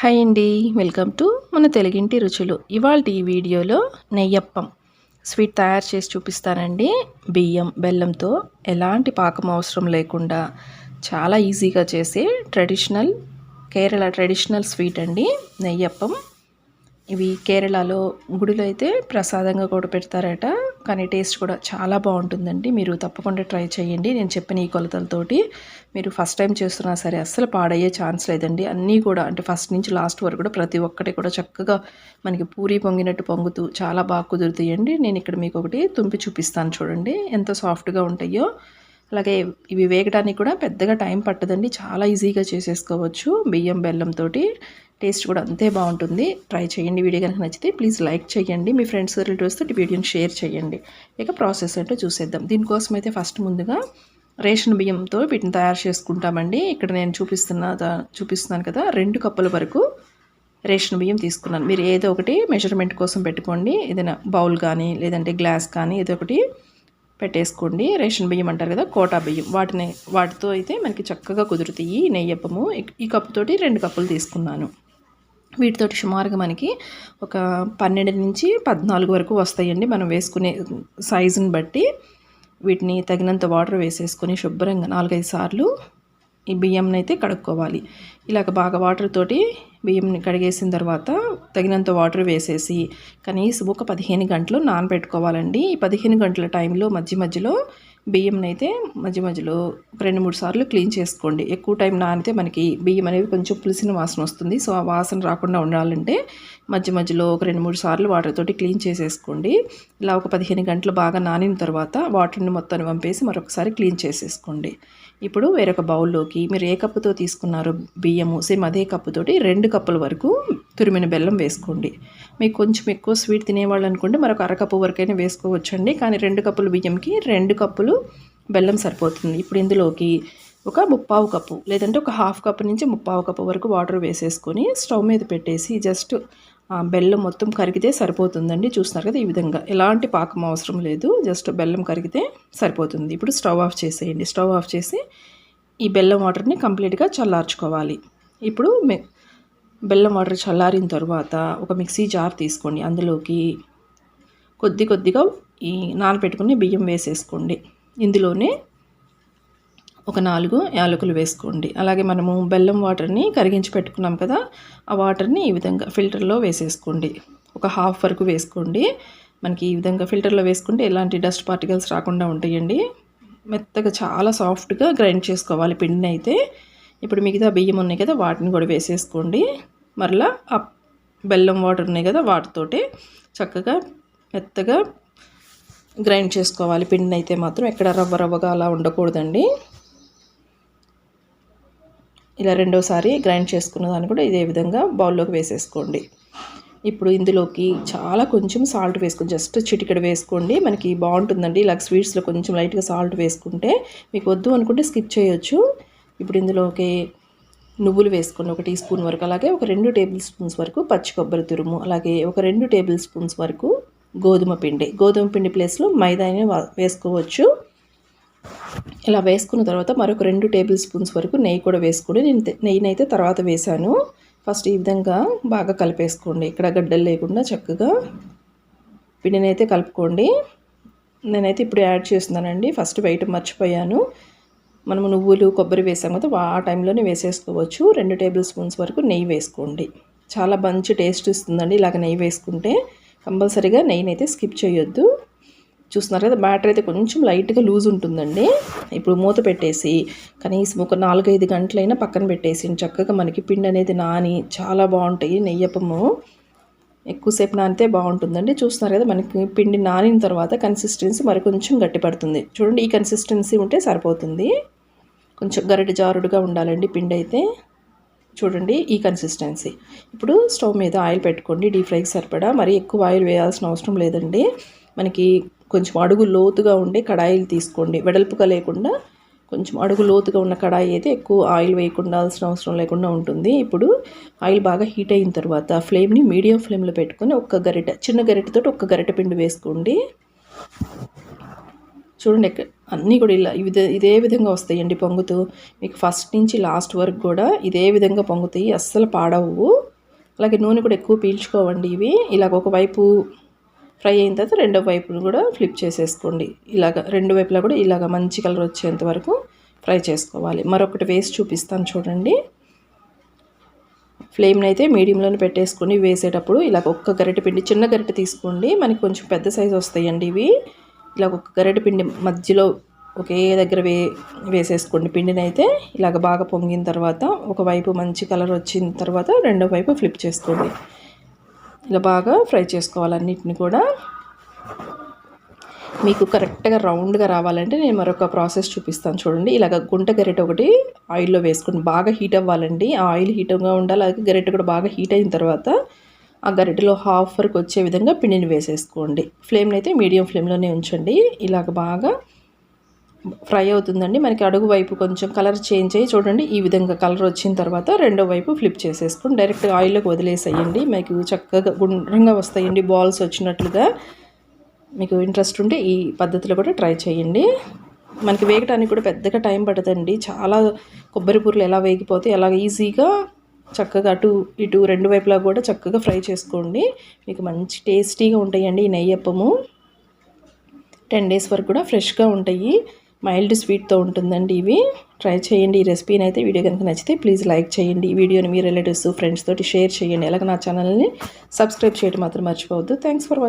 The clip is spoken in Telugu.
హాయ్ అండి. వెల్కమ్ టు మన తెలుగింటి రుచులు. ఇవాళ ఈ వీడియోలో నెయ్యప్పం. స్వీట్ తయారు చేసి చూపిస్తానండి. బియ్యం బెల్లంతో ఎలాంటి పాకం అవసరం లేకుండా చాలా ఈజీగా చేసే ట్రెడిషనల్ కేరళ ట్రెడిషనల్ స్వీట్ అండి నెయ్యప్పం. ఇవి కేరళలో గుడిలో అయితే ప్రసాదంగా కూడా పెడతారట. కానీ టేస్ట్ కూడా చాలా బాగుంటుందండి. మీరు తప్పకుండా ట్రై చేయండి. నేను చెప్పిన ఈ కొలతలతోటి మీరు ఫస్ట్ టైం చేస్తున్నా సరే అస్సలు పాడయ్యే ఛాన్స్ లేదండి. అన్నీ కూడా అంటే ఫస్ట్ నుంచి లాస్ట్ వరకు కూడా ప్రతి ఒక్కటి కూడా చక్కగా మనకి పూరి పొంగినట్టు పొంగుతూ చాలా బాగా కుదురుతాయండి. నేను ఇక్కడ మీకు ఒకటి తుంపి చూపిస్తాను చూడండి. ఎంత సాఫ్ట్గా ఉంటాయో. అలాగే ఇవి వేగడానికి కూడా పెద్దగా టైం పట్టదండి. చాలా ఈజీగా చేసేసుకోవచ్చు బియ్యం బెల్లంతో టేస్ట్ కూడా అంతే బాగుంటుంది. ట్రై చేయండి. వీడియో కనుక నచ్చితే ప్లీజ్ లైక్ చేయండి. మీ ఫ్రెండ్స్ రిలేటివ్స్తో వీడియోని షేర్ చేయండి. ఇక ప్రాసెస్ ఏంటో చూసేద్దాం. దీనికోసం అయితే ఫస్ట్ ముందుగా రేషన్ బియ్యంతో వీటిని తయారు చేసుకుంటామండి. ఇక్కడ నేను చూపిస్తున్న చూపిస్తున్నాను కదా రెండు కప్పుల వరకు రేషన్ బియ్యం తీసుకున్నాను. మీరు ఏదో ఒకటి మెజర్మెంట్ కోసం పెట్టుకోండి. ఏదైనా బౌల్ కానీ లేదంటే గ్లాస్ కానీ ఏదో ఒకటి పెట్టేసుకోండి. రేషన్ బియ్యం అంటారు కదా కోటా బియ్యం. వాటిని వాటితో అయితే మనకి చక్కగా కుదురుతాయి నెయ్యప్పము ఈ కప్పుతోటి రెండు కప్పులు తీసుకున్నాను. వీటితోటి సుమారుగా మనకి ఒక పన్నెండు నుంచి పద్నాలుగు వరకు వస్తాయండి. మనం వేసుకునే సైజుని బట్టి వీటిని తగినంత వాటర్ వేసేసుకొని శుభ్రంగా నాలుగైదు సార్లు ఈ బియ్యంని అయితే కడుక్కోవాలి. ఇలాగ బాగా వాటర్ తోటి బియ్యంని కడిగేసిన తర్వాత తగినంత వాటర్ వేసేసి కనీసం ఒక పదిహేను గంటలు నానబెట్టుకోవాలండి. ఈ పదిహేను గంటల టైంలో మధ్య మధ్యలో బియ్యంని అయితే మధ్య మధ్యలో ఒక రెండు మూడు సార్లు క్లీన్ చేసుకోండి. ఎక్కువ టైం నానితే మనకి బియ్యం అనేవి కొంచెం పులిసిన వాసన వస్తుంది. సో ఆ వాసన రాకుండా ఉండాలంటే మధ్య మధ్యలో ఒక రెండు మూడు సార్లు వాటర్ తోటి క్లీన్ చేసేసుకోండి. ఇలా ఒక పదిహేను గంటలు బాగా నానిన తర్వాత వాటర్ని మొత్తాన్ని పంపేసి మరొకసారి క్లీన్ చేసేసుకోండి. ఇప్పుడు వేరొక బౌల్లోకి మీరు ఏ కప్పుతో తీసుకున్నారు బియ్యము సేమ్ అదే కప్పుతోటి రెండు కప్పుల వరకు తురిమిన బెల్లం వేసుకోండి. మీకు కొంచెం ఎక్కువ స్వీట్ తినేవాళ్ళు అనుకుంటే మరొక అరకప్పు వరకైనా వేసుకోవచ్చండి. కానీ రెండు కప్పులు బియ్యంకి రెండు కప్పులు బెల్లం సరిపోతుంది. ఇప్పుడు ఇందులోకి ఒక ముప్పావు కప్పు లేదంటే ఒక హాఫ్ కప్ నుంచి ముప్పావు కప్పు వరకు వాటర్ వేసేసుకొని స్టవ్ మీద పెట్టేసి జస్ట్ బెల్లం మొత్తం కరిగితే సరిపోతుందండి. చూస్తున్నారు కదా ఈ విధంగా. ఎలాంటి పాకం అవసరం లేదు. జస్ట్ బెల్లం కరిగితే సరిపోతుంది. ఇప్పుడు స్టవ్ ఆఫ్ చేసేయండి. స్టవ్ ఆఫ్ చేసి ఈ బెల్లం వాటర్ని కంప్లీట్గా చల్లార్చుకోవాలి. ఇప్పుడు బెల్లం వాటర్ చల్లారిన తర్వాత ఒక మిక్సీ జార్ తీసుకోండి. అందులోకి కొద్ది కొద్దిగా ఈ నానబెట్టుకుని బియ్యం వేసేసుకోండి. ఇందులోనే ఒక నాలుగు యాలకులు వేసుకోండి. అలాగే మనము బెల్లం వాటర్ని కరిగించి పెట్టుకున్నాం కదా ఆ వాటర్ని ఈ విధంగా ఫిల్టర్లో వేసేసుకోండి. ఒక హాఫ్ వరకు వేసుకోండి. మనకి ఈ విధంగా ఫిల్టర్లో వేసుకుంటే ఎలాంటి డస్ట్ పార్టికల్స్ రాకుండా ఉంటాయండి. మెత్తగా చాలా సాఫ్ట్గా గ్రైండ్ చేసుకోవాలి. పిండిని అయితే ఇప్పుడు మిగతా బియ్యం ఉన్నాయి కదా వాటిని కూడా వేసేసుకోండి. మరలా ఆ బెల్లం వాటర్ ఉన్నాయి కదా వాటితోటి చక్కగా మెత్తగా గ్రైండ్ చేసుకోవాలి. పిండిని అయితే మాత్రం ఎక్కడ రవ్వ రవ్వగా అలా ఉండకూడదండి. ఇలా రెండోసారి గ్రైండ్ చేసుకున్న దాన్ని కూడా ఇదే విధంగా బౌల్లోకి వేసేసుకోండి. ఇప్పుడు ఇందులోకి చాలా కొంచెం సాల్ట్ వేసుకోండి. జస్ట్ చిటికెడు వేసుకోండి. మనకి బాగుంటుందండి. ఇలా స్వీట్స్లో కొంచెం లైట్గా సాల్ట్ వేసుకుంటే మీకు వద్దు అనుకుంటే స్కిప్ చేయొచ్చు. ఇప్పుడు ఇందులోకి నువ్వులు వేసుకోండి ఒక టీ స్పూన్ వరకు అలాగే ఒక రెండు టేబుల్ స్పూన్స్ వరకు పచ్చి కొబ్బరి తురుము అలాగే ఒక రెండు టేబుల్ స్పూన్స్ వరకు గోధుమ పిండి. గోధుమ పిండి ప్లేస్లో మైదాని వేసుకోవచ్చు. ఇలా వేసుకున్న తర్వాత మరొక రెండు టేబుల్ స్పూన్స్ వరకు నెయ్యి కూడా వేసుకోండి నేను నెయ్యిని అయితే తర్వాత వేశాను. ఫస్ట్ ఈ విధంగా బాగా కలిపేసుకోండి. ఇక్కడ గడ్డలు లేకుండా చక్కగా పిండిని అయితే కలుపుకోండి. నేనైతే ఇప్పుడు యాడ్ చేస్తున్నానండి. ఫస్ట్ వెయిట్ మర్చిపోయాను. మనము నువ్వులు కొబ్బరి వేసాం కదా ఆ టైంలోనే వేసేసుకోవచ్చు. రెండు టేబుల్ స్పూన్స్ వరకు నెయ్యి వేసుకోండి. చాలా మంచి టేస్ట్ ఇస్తుందండి ఇలాగ నెయ్యి వేసుకుంటే. కంపల్సరీగా నెయ్యిని అయితే స్కిప్ చేయొద్దు. చూస్తున్నారు కదా బ్యాటరీ అయితే కొంచెం లైట్గా లూజ్ ఉంటుందండి. ఇప్పుడు మూత పెట్టేసి కనీసం ఒక నాలుగైదు గంటలైనా పక్కన పెట్టేసి చక్కగా మనకి పిండి అనేది నాని చాలా బాగుంటాయి నెయ్యప్పము ఎక్కువసేపు నానితే బాగుంటుందండి. చూస్తున్నారు కదా మనకి పిండి నానిన తర్వాత కన్సిస్టెన్సీ మరి కొంచెం గట్టిపడుతుంది. చూడండి ఈ కన్సిస్టెన్సీ ఉంటే సరిపోతుంది. కొంచెం గరిట జారుడుగా ఉండాలండి పిండి అయితే. చూడండి ఈ కన్సిస్టెన్సీ ఇప్పుడు స్టవ్ మీద ఆయిల్ పెట్టుకోండి డీప్ ఫ్రైకి సరిపడా. మరి ఎక్కువ ఆయిల్ వేయాల్సిన అవసరం లేదండి. మనకి కొంచెం అడుగు లోతుగా ఉండే కడాయిలు తీసుకోండి. వెడల్పుగా లేకుండా కొంచెం అడుగు లోతుగా ఉన్న కడాయి అయితే ఎక్కువ ఆయిల్ వేయకుండా అవసరం లేకుండా ఉంటుంది. ఇప్పుడు ఆయిల్ బాగా హీట్ అయిన తర్వాత ఫ్లేమ్ని మీడియం ఫ్లేమ్లో పెట్టుకొని ఒక్క గరిట చిన్న గరిటతో ఒక్క గరిట పిండి వేసుకోండి. చూడండి అన్నీ కూడా ఇలా ఇదే ఇదే విధంగా వస్తాయండి పొంగుతూ. మీకు ఫస్ట్ నుంచి లాస్ట్ వరకు కూడా ఇదే విధంగా పొంగుతాయి అస్సలు పాడవు అలాగే నూనె కూడా ఎక్కువ పీల్చుకోవండి ఇవి. ఇలాగ ఒకవైపు ఫ్రై అయిన తర్వాత రెండో వైపును కూడా ఫ్లిప్ చేసేసుకోండి. ఇలాగ రెండు వైపులా కూడా ఇలాగ మంచి కలర్ వచ్చేంత వరకు ఫ్రై చేసుకోవాలి. మరొకటి వేసి చూపిస్తాను చూడండి. ఫ్లేమ్ని అయితే మీడియంలోనే పెట్టేసుకొని వేసేటప్పుడు ఇలా ఒక్క గరిటె పిండి చిన్న గరిటె తీసుకోండి. మనకి కొంచెం పెద్ద సైజు వస్తాయండి ఇవి. ఇలా ఒక్క గరిటె పిండి మధ్యలో ఒకే దగ్గర వే వేసేసుకోండి. పిండిని అయితే ఇలాగ బాగా పొంగిన తర్వాత ఒకవైపు మంచి కలర్ వచ్చిన తర్వాత రెండో వైపు ఫ్లిప్ చేసుకోండి. ఇలా బాగా ఫ్రై చేసుకోవాలి అన్నిటిని కూడా. మీకు కరెక్ట్గా రౌండ్గా రావాలంటే నేను మరొక ప్రాసెస్ చూపిస్తాను చూడండి. ఇలాగ గుంట గరిట ఒకటి ఆయిల్లో వేసుకుని బాగా హీట్ అవ్వాలండి. ఆ ఆయిల్ హీట్గా ఉండాలి. అలాగే గరిట కూడా బాగా హీట్ అయిన తర్వాత ఆ గరిటెలో హాఫ్ వరకు వచ్చే విధంగా పిండిని వేసేసుకోండి. ఫ్లేమ్ని అయితే మీడియం ఫ్లేమ్లోనే ఉంచండి. ఇలాగ బాగా ఫ్రై అవుతుందండి. మనకి అడుగు వైపు కొంచెం కలర్ చేంజ్ అయ్యి చూడండి ఈ విధంగా కలర్ వచ్చిన తర్వాత రెండో వైపు ఫ్లిప్ చేసేసుకుని డైరెక్ట్ ఆయిల్లోకి వదిలేసేయండి. మీకు చక్కగా గుండ్రంగా వస్తాయండి బాల్స్ వచ్చినట్లుగా. మీకు ఇంట్రెస్ట్ ఉంటే ఈ పద్ధతిలో కూడా ట్రై చేయండి. మనకి వేగటానికి కూడా పెద్దగా టైం పడుతుంది చాలా కొబ్బరి పూరలు ఎలా వేగిపోతే ఎలా ఈజీగా చక్కగా అటు ఇటు రెండు వైపులా కూడా చక్కగా ఫ్రై చేసుకోండి. మీకు మంచి టేస్టీగా ఉంటాయండి ఈ నెయ్యప్పము టెన్ డేస్ వరకు కూడా ఫ్రెష్గా ఉంటాయి. మైల్డ్ స్వీట్తో ఉంటుందండి ఇవి. ట్రై చేయండి. ఈ రెసిపీని అయితే వీడియో కనుక నచ్చితే ప్లీజ్ లైక్ చేయండి. ఈ వీడియోని మీ రిలేటివ్స్ ఫ్రెండ్స్ తోటి షేర్ చేయండి. అలాగే నా ఛానల్ని సబ్స్క్రైబ్ చేయడం మాత్రం మర్చిపోవద్దు. Thanks for